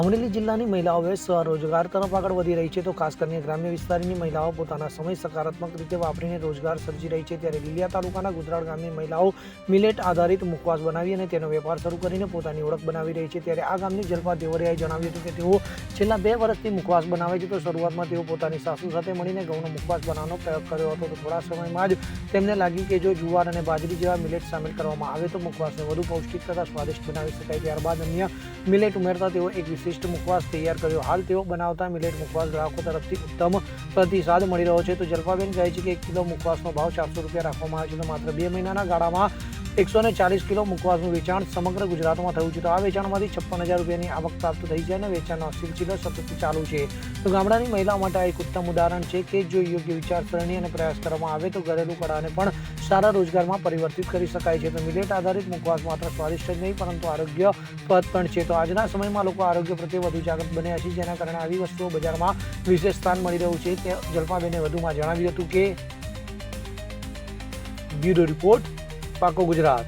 અમરેલી જિલ્લાની મહિલાઓએ સ્વરોજગાર તરફ આગળ વધી રહી છે. તો ખાસ કરીને ગ્રામ્ય વિસ્તારની મહિલાઓ પોતાના સમય સકારાત્મક રીતે વાપરીને રોજગાર સર્જી રહી છે. ત્યારે લીલિયા તાલુકાના ગુજરાત ગામની મહિલાઓ મિલેટ આધારિત મુખવાસ બનાવી અને તેનો વેપાર શરૂ કરીને પોતાની ઓળખ બનાવી રહી છે. ત્યારે આ ગામની જલ્પા દેવરિયાએ જણાવ્યું હતું કે તેઓ છેલ્લા બે વર્ષથી મુખવાસ બનાવે છે. તો શરૂઆતમાં તેઓ પોતાની સાસુ સાથે મળીને ઘઉંનો મુખવાસ બનાવવાનો પ્રયોગ કર્યો હતો. તો થોડા સમયમાં જ તેમને લાગ્યું કે જો જુવાર અને બાજરી જેવા મિલેટ સામેલ કરવામાં આવે તો મુખવાસને વધુ પૌષ્ટિક તથા સ્વાદિષ્ટ બનાવી શકાય. ત્યારબાદ અન્ય મિલેટ ઉમેરતા તેઓ એક વિશિષ્ટ મુખવાસ તૈયાર કર્યો. હાલ તેઓ બનાવતા મિલેટ મુખવાસ ગ્રાહકો તરફથી ઉત્તમ પ્રતિસાદ મળી રહ્યો છે. તો જલ્પાબેન કહે છે કે એક કિલો મુખવાસનો ભાવ ચારસો રૂપિયા રાખવામાં આવ્યો છે. તો માત્ર બે મહિનાના ગાળામાં એકસો ને ચાલીસ કિલો મુખવાસનું વેચાણ સમગ્ર ગુજરાતમાં થયું છે. તો આ વેચાણમાંથી છપ્પન હજાર રૂપિયાની આવક પ્રાપ્ત થઈ છે અને વેચાણનો સિલસિલો સતત ચાલુ છે. તો ગામડાની મહિલાઓ માટે આ એક ઉત્તમ ઉદાહરણ છે કે જો યોગ્ય વિચારસરણી અને પ્રયાસ કરવામાં આવે તો ઘરેલું કળાને પણ સારા રોજગારમાં પરિવર્તિત કરી શકાય છે. તો મિલેટ આધારિત મુખવાસ માત્ર સ્વાદિષ્ટ જ નહીં, પરંતુ આરોગ્યપ્રદ પણ છે. તો આજના સમયમાં લોકો આરોગ્ય પ્રત્યે વધુ જાગૃત બન્યા છે, જેના કારણે આવી વસ્તુઓ બજારમાં વિશેષ સ્થાન મળી રહ્યું છે. તે જલ્પાબેને વધુમાં જણાવ્યું હતું કે બ્યુરો રિપોર્ટ પાકો ગુજરાત